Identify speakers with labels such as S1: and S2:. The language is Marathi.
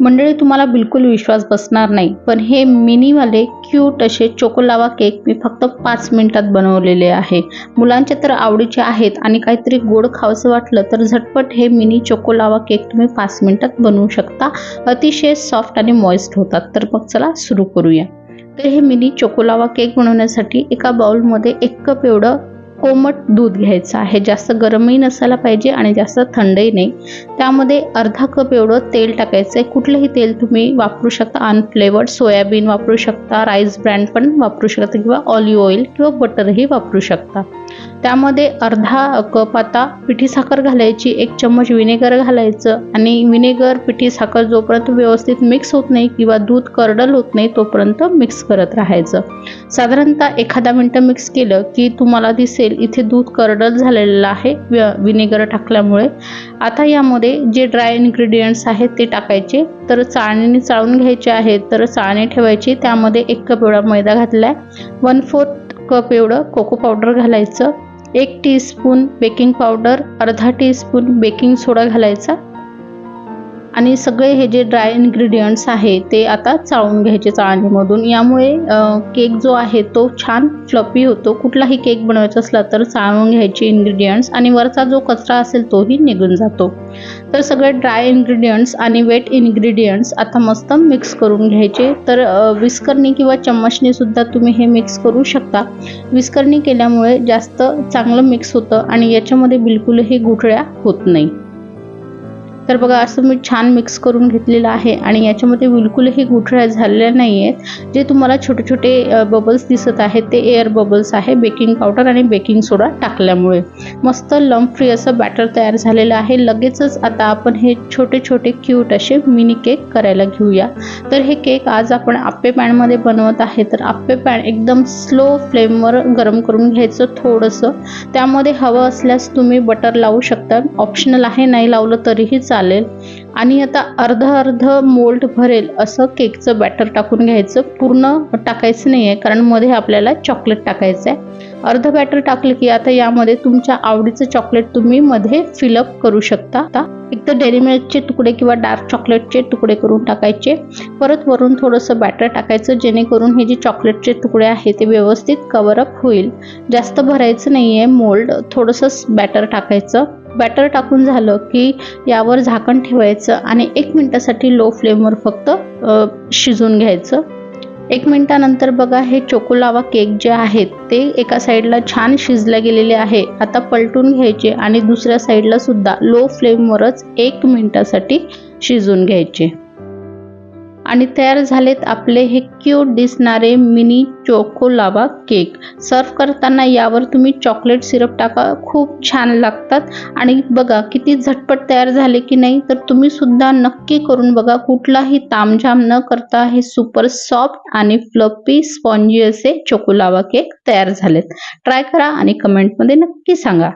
S1: मंडळी तुम्हाला बिलकुल विश्वास बसणार नाही पण हे मिनीवाले क्यूट असे चोकोलावा केक मी फक्त पाच मिनिटात बनवलेले आहे. मुलांच्या तर आवडीचे आहेत आणि काहीतरी गोड खावंसं वाटलं तर झटपट हे मिनी चोकोलावा केक तुम्ही पाच मिनिटात बनवू शकता. अतिशय सॉफ्ट आणि मॉइस्ट होतात. तर मग चला सुरू करूया. तर हे मिनी चोकोलावा केक बनवण्यासाठी एका बाउलमध्ये एक कप एवढं कोमट दूध घ्यायचं आहे. जास्त गरमही नसायला पाहिजे आणि जास्त थंडही नाही. त्यामध्ये अर्धा कप एवढं तेल टाकायचं आहे कुठलंही तेल तुम्ही वापरू शकता. अनफ्लेवर्ड सोयाबीन वापरू शकता. राईस ब्रँड पण वापरू शकता किंवा ऑलिव्ह ऑइल किंवा बटरही वापरू शकता. त्यामध्ये अर्धा कप आता पिठी साखर घालायची एक चम्मच विनेगर घालायचं आणि विनेगर पिठी साखर जोपर्यंत व्यवस्थित मिक्स होत नाही किंवा दूध करडल होत नाही तोपर्यंत मिक्स करत राहायचं. साधारणतः एखादा मिनटं मिक्स केलं की तुम्हाला दिसेल इथे दूध करडल झालेलं आहे विनेगर टाकल्यामुळे. आता यामध्ये जे ड्राय इन्ग्रेडियंट्स आहेत ते टाकायचे. तर चाळणीने चाळून घ्यायचे आहेत तर चाळणी ठेवायची. त्यामध्ये एक कप एवढा मैदा घातला आहे वन फोर्थ कप एवढं कोको पावडर घालायचं. एक टीस्पून बेकिंग पावडर अर्धा टीस्पून बेकिंग सोडा घालायचा. आणि सगळे हे जे ड्राय इन्ग्रेडियंट्स आहे ते आता चाळून घ्यायचे चाळणीमधून. यामुळे केक जो आहे तो छान फ्लपी होतो. कुठलाही केक बनवायचा असला तर चाळून घ्यायचे इन्ग्रेडियंट्स आणि वरचा जो कचरा असेल तोही निघून जातो. तर सगळे ड्राय इन्ग्रेडियंट्स आणि वेट इन्ग्रेडियंट्स आता मस्त मिक्स करून घ्यायचे. तर विस्करणी किंवा चम्मचने सुद्धा तुम्ही हे मिक्स करू शकता. विस्करणी केल्यामुळे जास्त चांगलं मिक्स होतं आणि याच्यामध्ये बिलकुलही गुठळ्या होत नाही. तर बघा असं मी छान मिक्स करून घेतलेलं आहे आणि याच्यामध्ये बिलकुलही गुठळ्या झालेल्या नाही आहेत जे तुम्हाला छोटे छोटे बबल्स दिसत आहेत ते एअर बबल्स आहे बेकिंग पावडर आणि बेकिंग सोडा टाकल्यामुळे. मस्त लंप फ्री असं बॅटर तयार झालेलं आहे. लगेचच आता आपण हे छोटे छोटे क्यूट असे मिनी केक करायला घेऊया. तर हे केक आज आपण आप्पे पॅनमध्ये बनवत आहे. तर आप्पे पॅन एकदम स्लो फ्लेमवर गरम करून घ्यायचं थोडंसं. त्यामध्ये हवं असल्यास तुम्ही बटर लावू शकता. ऑप्शनल आहे नाही लावलं तरीही चालेल. चालेल. आणि आता अर्ध अर्ध मोल्ड भरेल असं केकचं बॅटर टाकून घ्यायचं. पूर्ण टाकायचं नाही आहे कारण मध्ये आपल्याला चॉकलेट टाकायचं आहे अर्ध बॅटर टाकलं की आता यामध्ये तुमच्या आवडीचं चॉकलेट तुम्ही मध्ये फिलअप करू शकता. आता एक तर डेअरी मिल्कचे तुकडे किंवा डार्क चॉकलेटचे तुकडे करून टाकायचे. परत वरून थोडंसं बॅटर टाकायचं जेणेकरून हे जे चॉकलेटचे तुकडे आहे ते व्यवस्थित कवरअप होईल. जास्त भरायचं नाही आहे मोल्ड थोडंसं बॅटर टाकायचं. बॅटर टाकून झालं की यावर झाकण ठेवायचं आणि एक मिनटासाठी लो फ्लेमवर फक्त शिजून घ्यायचं. एक मिनटानंतर बघा हे चोकोलावा केक जे आहेत ते एका साईडला छान शिजले गेलेले आहे. आता पलटून घ्यायचे आणि दुसऱ्या साईडला सुद्धा लो फ्लेमवरच एक मिनटासाठी शिजून घ्यायचे. आणि तयार झालेत आपले हे क्यूट दिसणारे मिनी चोको लावा केक सर्व करताना यावर तुम्ही चॉकलेट सिरप टाका. खूप छान लागतात. आणि बघा किती झटपट तयार झाले की नाही तर तुम्ही सुद्धा नक्की करून बघा. कुठलाही तामझाम न करता हे सुपर सॉफ्ट आणि फ्लपी स्पॉन्जी असे चोको लावा केक तयार झालेत. ट्राय करा आणि कमेंटमध्ये नक्की सांगा.